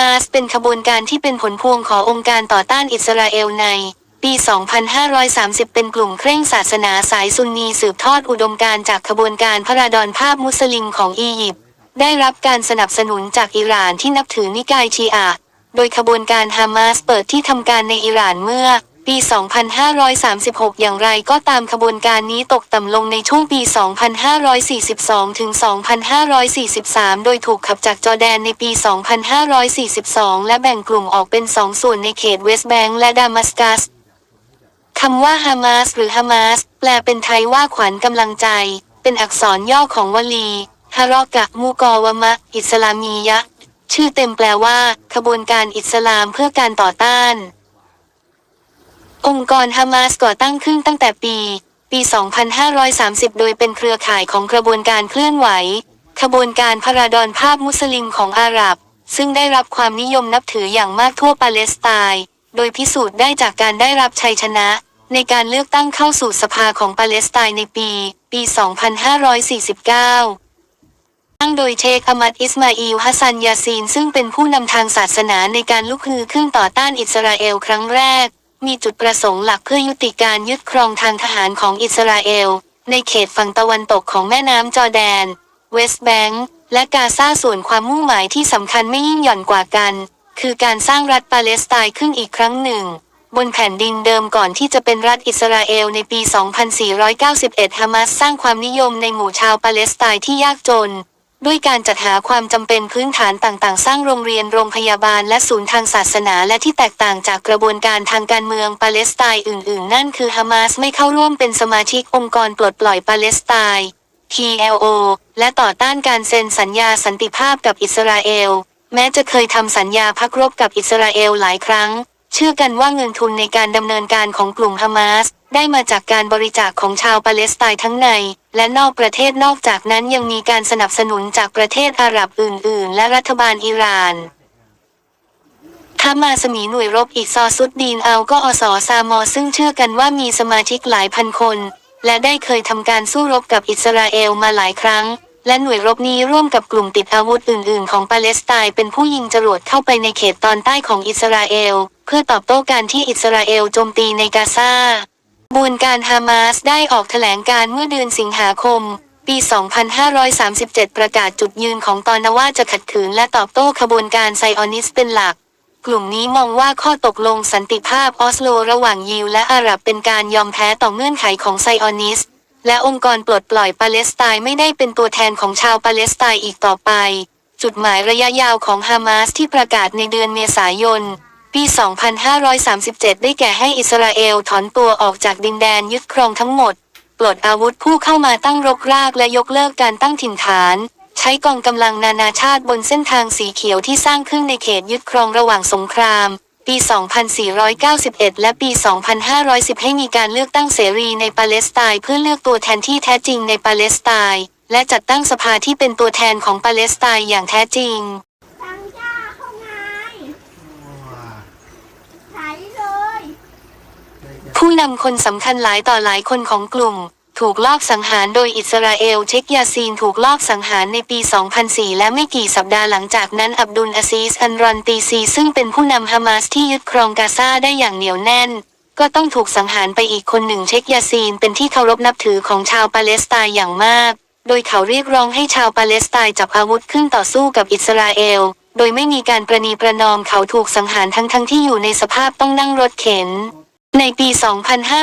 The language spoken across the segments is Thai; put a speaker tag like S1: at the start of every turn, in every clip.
S1: มาสเป็นขบวนการที่เป็นผลพวงขององค์การต่อต้านอิสราเอลใน ปี 2530 เป็นกลุ่มเคร่งศาสนาสายซุนนีสืบทอดอุดมการจากขบวนการพระราดอนภาพมุสลิมของอียิปต์ได้รับการสนับสนุนจากอิหร่านที่นับถือนิกายชีอะ โดยขบวนการฮามาสเปิดที่ทำการในอิหร่านเมื่อ ปี 2536 อย่างไรก็ตามขบวนการนี้ตกต่ำลงในช่วงปี 2542 ถึง 2543 โดยถูกขับจากจอร์แดนในปี 2542 และแบ่งกลุ่มออกเป็นสองส่วนในเขตเวสต์แบงก์และดามัสกัสคำว่าฮามาสหรือฮามาสแปลเป็นไทยว่าขวัญกำลังใจ เป็นอักษรย่อของวลีฮารอกะมูกอวมะ อิสลามียะ ชื่อเต็มแปลว่า ขบวนการอิสลามเพื่อการต่อต้าน องค์กรฮามาสก่อตั้งขึ้นตั้งแต่ปี ปี 2530 โดยเป็นเครือข่ายของกระบวนการเคลื่อนไหว ขบวนการพระราดอนภาพมุสลิมของอาหรับ ซึ่งได้รับความนิยมนับถืออย่างมากทั่วปาเลสไตน์ โดยพิสูจน์ได้จากการได้รับชัยชนะ ในการเลือกตั้งเข้าสู่สภาของปาเลสไตน์ในปี ปี 2549ตั้งโดยเชคอามัดอิสมาอีลฮัสซันยาซีนซึ่งเป็นผู้นำทางศาสนาในการลุกฮือขึ้นต่อต้านอิสราเอลครั้งแรก มีจุดประสงค์หลักเพื่อยุติการยึดครองทางทหารของอิสราเอล ในเขตฝั่งตะวันตกของแม่น้ำจอร์แดน เวสต์แบงก์และกาซาส่วนความมุ่งหมายที่สำคัญไม่ยิ่งหย่อนกว่ากัน คือการสร้างรัฐปาเลสไตน์ขึ้นอีกครั้งหนึ่ง บนแผ่นดินเดิมก่อนที่จะเป็นรัฐอิสราเอลในปี 2491 ฮามาสสร้างความนิยมในหมู่ชาวปาเลสไตน์ที่ยากจน ด้วยการจัดหาความจำเป็นพื้นฐานต่างๆ สร้างโรงเรียนโรงพยาบาลและศูนย์ทางศาสนาและที่แตกต่างจากกระบวนการทางการเมืองปาเลสไตน์อื่น ๆ นั่นคือฮามาสไม่เข้าร่วมเป็นสมาชิกองค์กรปลดปล่อยปาเลสไตน์ PLO และต่อต้านการเซ็นสัญญาสันติภาพกับอิสราเอล แม้จะเคยทำสัญญาพักรบกับอิสราเอลหลายครั้ง เชื่อกันว่าเงินทุนในการดำเนินการของกลุ่มฮามาส ได้มาจากการบริจาคของชาวปาเลสไตน์ทั้งใน และนอกประเทศนอกจากนั้นยังมีการสนับสนุนจากประเทศอาหรับอื่น ๆ และรัฐบาลอิหร่านทามาสมีหน่วยรบอีกซอซุดดีนเอาก็อสอซามอซึ่งเชื่อกันว่ามีสมาชิกหลายพันคน และได้เคยทำการสู้รบกับอิสราเอลมาหลายครั้ง และหน่วยรบนี้ร่วมกับกลุ่มติดอาวุธอื่น ๆ ของปาเลสไตน์เป็นผู้ยิงจรวดเข้าไปในเขตตอนใต้ของอิสราเอล เพื่อตอบโต้การที่อิสราเอลโจมตีในกาซา บวนการฮามาสได้ออกแถลงการเมื่อเดือนสิงหาคม ปี 2537 ประกาศจุดยืนของตอนว่าจะขัดขืนและตอบโต้ขบวนการไซออนิสเป็นหลัก กลุ่มนี้มองว่าข้อตกลงสันติภาพออสโลระหว่างยิวและอาหรับเป็นการยอมแพ้ต่อเงื่อนไขของไซออนิส และองค์กรปลดปล่อยปาเลสไตน์ไม่ได้เป็นตัวแทนของชาวปาเลสไตน์อีกต่อไป จุดหมายระยะยาวของฮามาสที่ประกาศในเดือนเมษายน ปี 2537 ได้แก่ให้อิสราเอลถอนตัวออกจากดินแดนยึดครองทั้งหมด ปลดอาวุธผู้เข้ามาตั้งรกรากและยกเลิกการตั้งถิ่นฐาน ใช้กองกำลังนานาชาติบนเส้นทางสีเขียวที่สร้างขึ้นในเขตยึดครองระหว่างสงคราม ปี 2491 และปี 2510 ให้มีการเลือกตั้งเสรีในปาเลสไตน์เพื่อเลือกตัวแทนที่แท้จริงในปาเลสไตน์และจัดตั้งสภาที่เป็นตัวแทนของปาเลสไตน์อย่างแท้จริง
S2: จ้าเข้าไงไหนเลย
S1: ผู้นำคนสำคัญหลายต่อหลายคนของกลุ่ม ถูกลอบสังหารโดยอิสราเอลเชคยาซีนถูกลอบสังหารในปี 2004 และไม่กี่สัปดาห์หลังจากนั้นอับดุลอาซีสอันรอนตีซีซึ่งเป็นผู้นำฮามาสที่ยึดครองกาซาได้อย่างเหนียวแน่น ก็ต้องถูกสังหารไปอีกคนหนึ่งเชคยาซีนเป็นที่เคารพนับถือของชาวปาเลสไตน์อย่างมาก โดยเขาเรียกร้องให้ชาวปาเลสไตน์จับอาวุธขึ้นต่อสู้กับอิสราเอลโดยไม่มีการประนีประนอมเขาถูกสังหารทั้งๆทที่อยู่ในสภาพต้องนั่งรถเข็น ในปี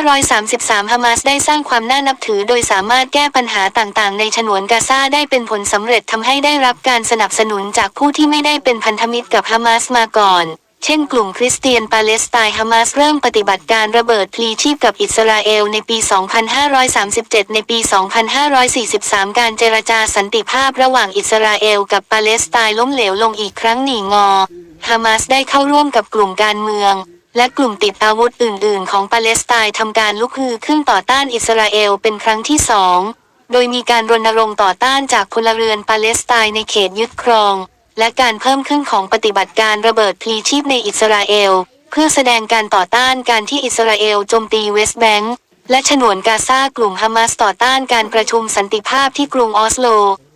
S1: 2533 ฮามาสได้สร้างความน่านับถือโดยสามารถแก้ปัญหาต่างๆ ในฉนวนกาซาได้เป็นผลสำเร็จทำให้ได้รับการสนับสนุนจากผู้ที่ไม่ได้เป็นพันธมิตรกับฮามาสมาก่อน เช่นกลุ่มคริสเตียนปาเลสไตน์ฮามาสเริ่มปฏิบัติการระเบิดพลีชีพกับอิสราเอลในปี 2537 ในปี 2543 การเจรจาสันติภาพระหว่างอิสราเอลกับปาเลสไตน์ล้มเหลวลงอีกครั้งหนีงอ ฮามาสได้เข้าร่วมกับกลุ่มการเมือง และกลุ่มติดอาวุธอื่น ๆ ของปาเลสไตน์ทำการลุกฮือขึ้นต่อต้านอิสราเอลเป็นครั้งที่สอง โดยมีการรณรงค์ต่อต้านจากพลเรือนปาเลสไตน์ในเขตยึดครอง และการเพิ่มขึ้นของปฏิบัติการระเบิดพลีชีพในอิสราเอล เพื่อแสดงการต่อต้านการที่อิสราเอลโจมตีเวสต์แบงก์และฉนวนกาซากลุ่มฮามาสต่อต้านการประชุมสันติภาพที่กรุงออสโล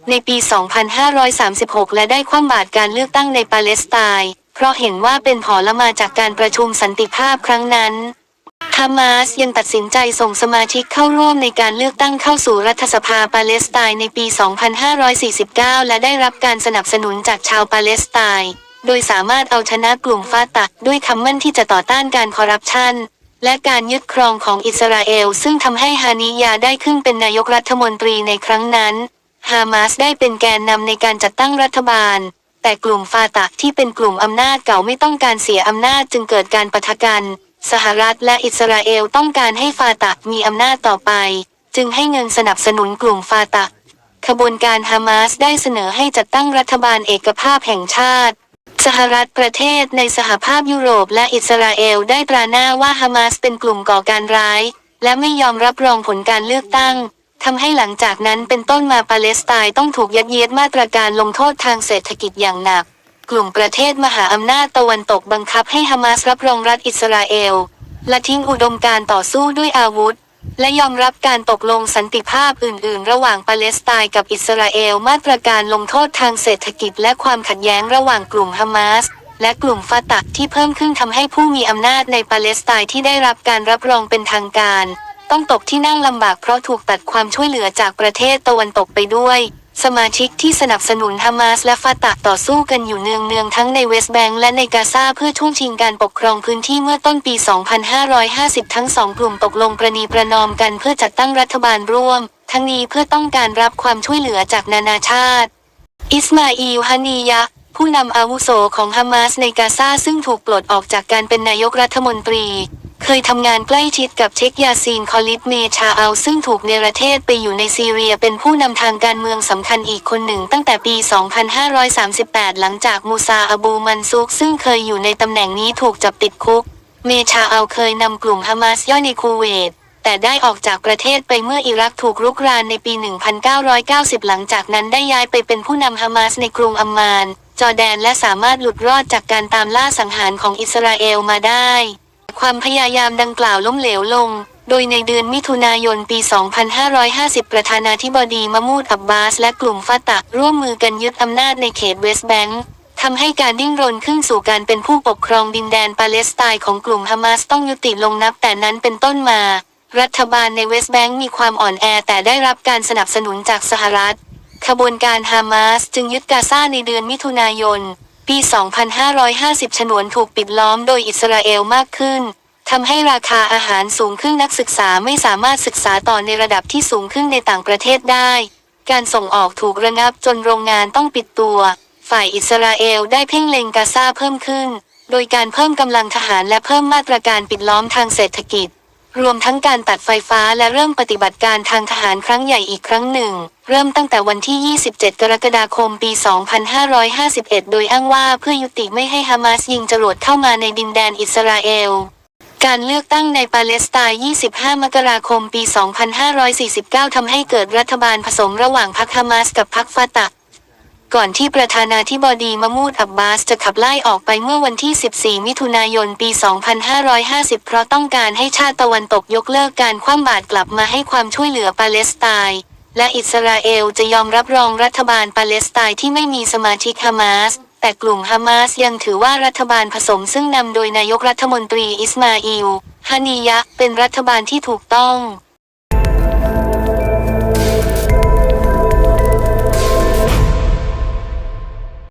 S1: ในปี 2536 และได้คว่ำบาตรการเลือกตั้งในปาเลสไตน์ เพราะเห็นว่าเป็นผลมาจากการประชุมสันติภาพครั้งนั้นฮามาสยังตัดสินใจส่งสมาชิกเข้าร่วมในการเลือกตั้งเข้าสู่รัฐสภาปาเลสไตน์ในปี 2549 และได้รับการสนับสนุนจากชาวปาเลสไตน์ โดยสามารถเอาชนะกลุ่มฟาตักด้วยคำมั่นที่จะต่อต้านการคอร์รัปชันและการยึดครองของอิสราเอล ซึ่งทำให้ฮานิยาได้ขึ้นเป็นนายกรัฐมนตรีในครั้งนั้น ฮามาสได้เป็นแกนนำในการจัดตั้งรัฐบาล แต่กลุ่มฟาตักที่เป็นกลุ่มอำนาจเก่าไม่ต้องการเสียอำนาจจึงเกิดการปะทะกัน สหรัฐและอิสราเอลต้องการให้ฟาตักมีอำนาจต่อไป จึงให้เงินสนับสนุนกลุ่มฟาตักขบวนการฮามาสได้เสนอให้จัดตั้งรัฐบาลเอกภาพแห่งชาติ สหรัฐประเทศในสหภาพยุโรปและอิสราเอลได้ตราหน้าว่าฮามาสเป็นกลุ่มก่อการร้าย และไม่ยอมรับรองผลการเลือกตั้ง ทำให้หลังจากนั้นเป็นต้นมาปาเลสไตน์ต้องถูกยัดเยียดมาตรการลงโทษทางเศรษฐกิจอย่างหนัก กลุ่มประเทศมหาอำนาจตะวันตกบังคับให้ฮามาสรับรองรัฐอิสราเอล และทิ้งอุดมการต่อสู้ด้วยอาวุธ และยอมรับการตกลงสันติภาพอื่น ๆ ระหว่างปาเลสไตน์กับอิสราเอลมาตรการลงโทษทางเศรษฐกิจและความขัดแย้งระหว่างกลุ่มฮามาสและกลุ่มฟาตักที่เพิ่มขึ้นทำให้ผู้มีอำนาจในปาเลสไตน์ที่ได้รับการรับรองเป็นทางการ ต้องตกที่นั่งลำบากเพราะถูกตัดความช่วยเหลือจากประเทศตะวันตกไปด้วย สมาชิกที่สนับสนุนฮามาสและฟาตักต่อสู้กันอยู่เนืองๆทั้งในเวสต์แบงก์และในกาซาเพื่อช่วงชิงการปกครองพื้นที่เมื่อต้นปี 2550 ทั้งสองกลุ่มตกลงประนีประนอมกันเพื่อจัดตั้งรัฐบาลร่วม ทั้งนี้เพื่อต้องการรับความช่วยเหลือจากนานาชาติ อิสมาอีลฮานียะผู้นำอาวุโสของฮามาสในกาซาซึ่งถูกปลดออกจากการเป็นนายกรัฐมนตรี เคยทำงานใกล้ชิดกับเชคยาซีนคอลิดเมชาอัลซึ่งถูกเนรเทศไปอยู่ในซีเรียเป็นผู้นำทางการเมืองสำคัญอีกคนหนึ่งตั้งแต่ปี 2538 หลังจากมูซาอบูมันซุกซึ่งเคยอยู่ในตำแหน่งนี้ถูกจับติดคุก เมชาอัลเคยนำกลุ่มฮามาสย่อยในคูเวตแต่ได้ออกจากประเทศไปเมื่ออิรักถูกรุกรานในปี 1990 หลังจากนั้นได้ย้ายไปเป็นผู้นำฮามาสในกรุงอัมมาน จอร์แดนและสามารถหลุดรอดจากการตามล่าสังหารของอิสราเอลมาได้ ความพยายามดังกล่าวล้มเหลวลง โดยในเดือนมิถุนายนปี 2550 ประธานาธิบดีมะมูดอับบาส และกลุ่มฟาตักร่วมมือกันยึดอำนาจในเขตเวสต์แบงก์ทำให้การดิ้นรนขึ้นสู่การเป็นผู้ปกครองดินแดนปาเลสไตน์ของกลุ่มฮามาสต้องยุติลงนับแต่นั้นเป็นต้นมา รัฐบาลในเวสต์แบงก์มีความอ่อนแอแต่ได้รับการสนับสนุนจากสหรัฐ ขบวนการฮามาสจึงยึดกาซาในเดือนมิถุนายน ปี 2550 ฉนวนถูกปิดล้อมโดยอิสราเอลมากขึ้นทำให้ราคาอาหารสูงขึ้นนักศึกษาไม่สามารถศึกษาต่อในระดับที่สูงขึ้นในต่างประเทศได้ การส่งออกถูกระงับจนโรงงานต้องปิดตัว ฝ่ายอิสราเอลได้เพ่งเล็งกาซาเพิ่มขึ้น โดยการเพิ่มกำลังทหารและเพิ่มมาตรการปิดล้อมทางเศรษฐกิจ รวมทั้งการตัดไฟฟ้าและเริ่มปฏิบัติการทางทหารครั้งใหญ่อีกครั้งหนึ่ง เริ่มตั้งแต่วันที่ 27 กรกฎาคมปี 2551 โดยอ้างว่าเพื่อยุติไม่ให้ฮามาสยิงจรวดเข้ามาในดินแดนอิสราเอลการเลือกตั้งในปาเลสไตน์ 25 มกราคม ปี 2549 ทำให้เกิดรัฐบาลผสมระหว่างพรรคฮามาสกับพรรคฟาตัก ก่อนที่ประธานาธิบดีมะมูดอับบาสจะขับไล่ออกไปเมื่อวันที่ 14 มิถุนายน ปี 2550 เพราะต้องการให้ชาติตะวันตกยกเลิกการคว่ำบาตรกลับมาให้ความช่วยเหลือปาเลสไตน์ และอิสราเอลจะยอมรับรองรัฐบาลปาเลสไตน์ที่ไม่มีสมาชิกฮามาส แต่กลุ่มฮามาสยังถือว่ารัฐบาลผสมซึ่งนำโดยนายกรัฐมนตรีอิสมาอิลฮานียะเป็นรัฐบาลที่ถูกต้อง